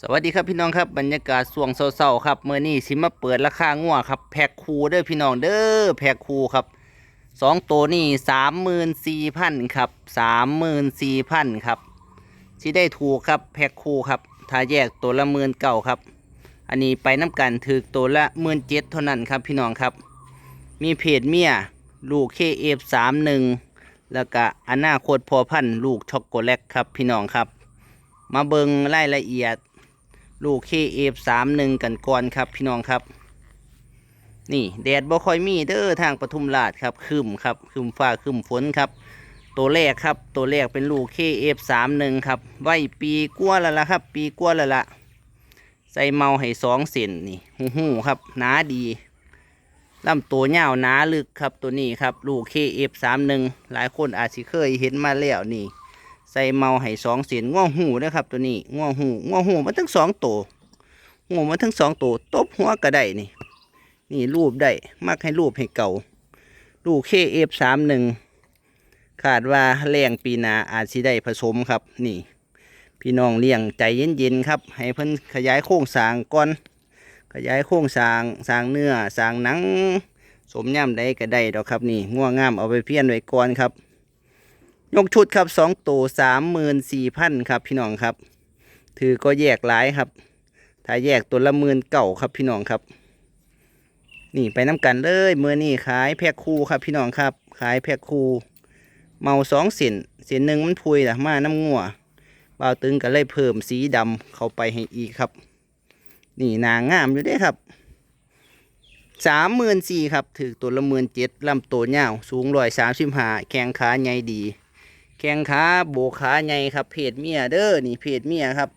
สวัสดีครับพี่น้องครับบรรยากาศสวงเศร้าๆครับเมื่อนี้สิมาเปิดราคางัวครับแพ็คคูเด้อพี่น้องเด้อแพ็คคูครับสองตัวนี่สามหมื่นสี่พันครับสามหมื่นสี่พันครับสิได้ถูกครับแพ็คคูครับถ้าแยกตัวละหมื่นเก่าครับ อันนี้ไปน้ำกันถือตัวละหมื่นเจ็ดเท่านั้นครับพี่น้องครับ มีเพจเมียลูกเคเอฟสามหนึ่งแล้วก็อนาคตพอพันลูกช็อกโกแลตครับพี่น้องครับ มาเบิงรายละเอียด ลูกเคเอฟสามหนึ่งกันก่อนครับ พี่น้องครับ นี่แดดบ่ค่อยมีเด้อทางปทุมราชครับคืมครับคืมฟ้าคืมฝนครับ ตัวแรกครับตัวแรกเป็นลูกเคเอฟสามหนึ่งครับไว้ปีกว่าแล้วละครับ ปีกว่าแล้วละใส่เมาให้สองเซนนี่หูหูครับหนาดีลำตัวยาวหนาลึกครับตัวนี้ครับ ลูกเคเอฟสามหนึ่งหลายคนอาจสิเคยเห็นมาแล้วนี่ ใส่เมาให้สองเสียนง่วงหูนะครับตัวนี้ง่วงหูง่วงหูมันทั้งสองตัวหูมันทั้งสองตัวตบหัวก็ได้นี่ นี่รูปได้มักให้รูปให้เก่า ลูกเคเอฟสามหนึ่งขาดว่าแรงปีนาอาจสิได้ผสมครับ นี่ พี่น้องเลี้ยงใจเย็นๆครับ ให้เพิ่นขยายโครงสางก่อนขยายโครงสางสางเนื้อสางหนัง สมย่ำได้ก็ได้ดอกครับ นี่ง่วงงามเอาไปเพี้ยนไว้ก่อนครับ ยกชุดครับสองตัวสามหมื่นสี่พันครับพี่น้องครับ ถือก็แยกหลายครับ ถ้าแยกตัวละหมื่นเก่าครับพี่น้องครับ นี่ไปน้ำกันเลยเมื่อนี่ขายแพ็คคู่ครับพี่น้องครับ ขายแพ็คคู่เมาสองเส้นเส้นหนึ่งมันพุยละมาน้ำงัวเบาตึงก็เลยเพิ่มสีดำเข้าไปให้อีกครับ นี่นางงามอยู่ด้วยครับสามหมื่นสี่ครับถือตัวละหมื่นเจ็ดลำตัวยาสูงร้อยสามสิบห้าแข้งขาใหญ่ดี ข้งขาโบกขาใหญ่ครับเพจเมียเด้อนี่เพจเมียครับ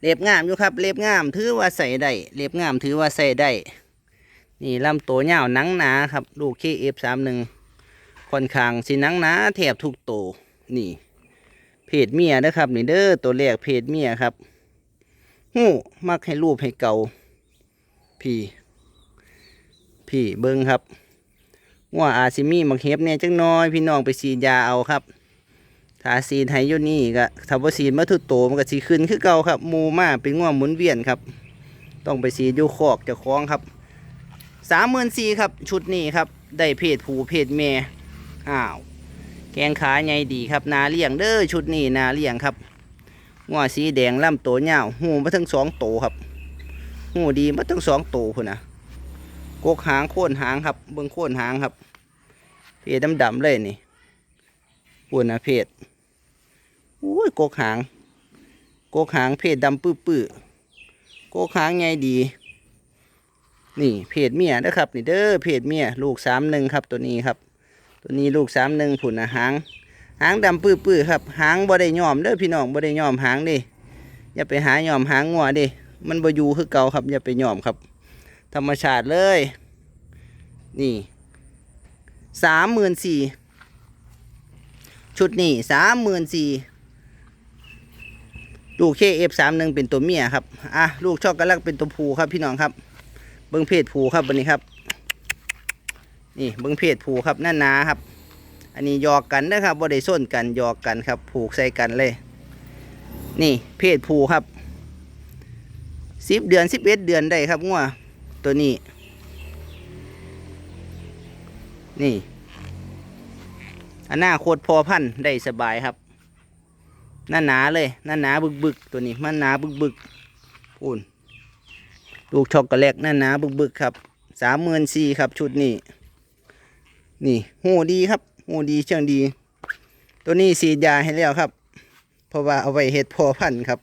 เล็บงามอยู่ครับเล็บงามถือว่าใส่ได้เล็บงามถือว่าใส่ได้นี่ลำตัวยาวหนังหนาครับลูกเคเอฟสามหนึ่งค่อนข้างสิหนังหนาแถบทุกโตนี่ เพจเมียนะครับนี่เด้อตัวแรกเพจเมียครับหู้มักให้รูปให้เก่าพี่ พี่เบิ้งครับ ว่าอาซิมีมักเห็บเนี่ยจังน้อยพี่น้องไปฉีดยาเอาครับถ้าซีนให้ยู่นี่ก็ถ้าว่าซีนมาทุโตมันก็สีขึ้นคือเก่าครับหมูมาเป็นง่วงหมุนเวียนครับ ต้องไปซีนยู่คอกจะคล้องครับสามหมื่นสี่ครับ ชุดนี้ครับ ได้เพศผูเพศแม่อ้าว แกงขาใหญ่ดีครับนาเลี้ยงเด้อชุดนี้นาเลี้ยงครับง่วสีแดงล่ำโตัวยาวหูมาทั้งสองโตครับหูดีมาทั้งสองโตพุ่นนะ กกหางโค่นหางครับ เบิ้องโค่นหางครับ เพศดำๆเลยนี่ปุ่นนะเพศอุ้ยกกหางกกหางเพศดำปื้อๆกกหางไงดี นี่เพศเมียนะครับ นี่เด้อเพศเมียลูกสามหนึ่งครับตัวนี้ครับ ตัวนี้ลูกสามหนึ่งผุนนะหางหางดำปื้อๆครับ หางบ่ได้ย้อมเด้อพี่น้องบ่ได้ย้อมหางดิอย่าไปหาย้อมหางงัวดิมันบ่อยู่คือเก่าครับ อย่าไปย้อมครับ ธรรมชาติเลย นี่สามหมื่นสี่ชุดนี้สามหมื่นสี่ลูกเคเอฟสามหนึ่งเป็นตัวเมียครับ อะ ลูกช็อกโกแลตเป็นตัวผู้ครับพี่น้องครับ เบิ้งเพศผู้ครับวันนี้ครับ นี่เบิ้งเพศผูครับหน้าหนาครับ อันนี้ยอกกันนะครับบ่ได้ส้นกันยอกกันครับ ผูกใส่กันเลย นี่เพศผูครับสิบเดือนสิบเอ็ดเดือนได้ครับงัว ตัวนี้ นี่อันหน้าโคตรพอพันธุ์ได้สบายครับ หน้าหนาเลยหน้าหนาบึกบึกๆตัวนี้มันหนาบึกบึกๆพูนลูกช็อกโกแลตหน้าหนาบึกบึกๆครับสามหมื่นสี่ครับชุดนี้นี่หูดีครับหูดีเชิงดี ตัวนี้สีดยาให้แล้วครับ เพราะว่าเอาไว้เห็ดพอพันธุ์ครับ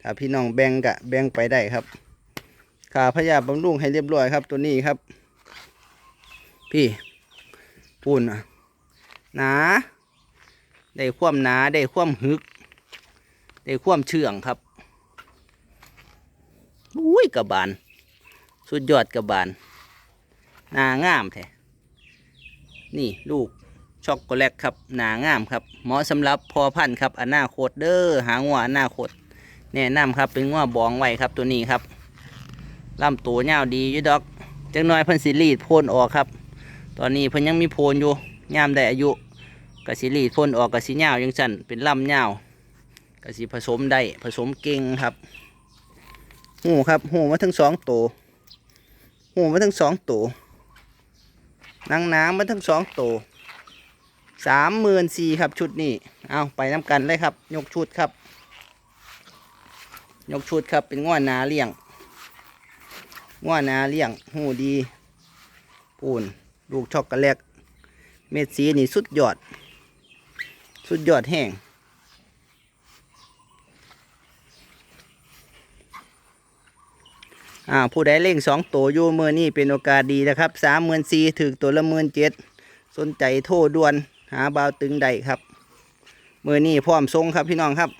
ถ้าพี่น้องแบ่งกะแบ่งไปได้ครับ ขาพยาบำรุงให้เรียบร้อยครับ ตัวนี้ครับ พี่ปูนอะหนา ได้ความหนาได้ความหึก ได้ความเชื่องครับอุ้ยกระบาล สุดยอดกระบาลหนางามแท้นี่ลูกช็อกโกแลตครับหนางามครับเหมาะสำหรับพอพันธุ์ครับอนาคตเด้อหางัวอนาคตแนะนำครับเป็นงัวบองไว้ครับตัวนี้ครับ ลำตัวยาวดีอยู่ดอกจังน้อยเพิ่นสิรีดโพนออกครับ ตอนนี้เพิ่นยังมีโพนอยู่ยามได้อายุกะสิรีดโพนออกกะสิยาวยังสั่นเป็นลำยาวก็สิผสมได้ผสมเก่งครับหูครับหูมาทั้งสองตัวหูมาทั้งสองตัวนางน้ำมาทั้งสองตัวสามหมื่นสี่ครับชุดนี้เอาไปน้ำกันเลยครับ ยกชุดครับ ยกชุดครับเป็นง้อนาเลี้ยง ง้อนาเลี้ยงหูดีปูนลูกช็อกโกแลตเม็ดสีนี่สุดยอด สุดยอดแห้งอ่าผู้ใดเล่งสองตัวอยู่มือนี่เป็นโอกาสดีนะครับสามหมื่นสี่ถึกตัวละหมื่นเจ็ดสนใจโทรด่วนหาบาวตึงใดครับเมือนี่พร้อมทรงครับพี่น้องครับ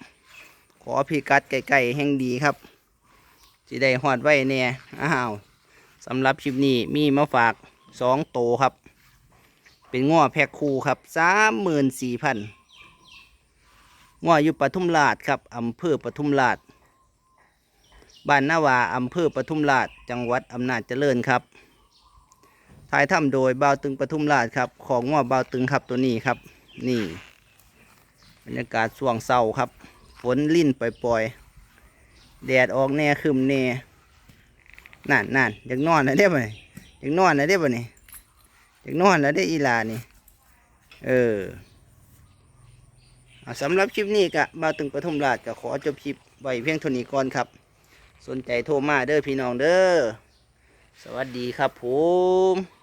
ขอพี่กัดไก่ๆแห่งดีครับ สิได้หอดไว้เนี่ยอ้าวสำหรับคลิปนี้มีมาฝากสองโตครับ เป็นง้อแพ็คคูครับสามหมื่นสี่พันง้ออยู่ปทุมราชครับอำเภอปทุมราชบ้านนาวาอำเภอปทุมราชจังหวัดอำนาจเจริญครับถ่ายทำโดยบ่าวตึงปทุมราชครับ ของง้อบ่าวตึงครับตัวนี้ครับ นี่บรรยากาศช่วงเศร้าครับ ฝนลิ่นปล่อยๆ แดดออกแน่คืมแน่นั่นนั่นอยากนอนนะเด้บ่นี่อยากนอนนะเด้บ่นี่อยากนอนแล้วได้อีลานี่ เออเอาสำหรับคลิปนี้กะบ่าวตึงปทุมราชก็ขอจบคลิปไว้เพียงเท่านี้ก่อนครับ สนใจโทรมาเด้อพี่น้องเด้อ สวัสดีครับผม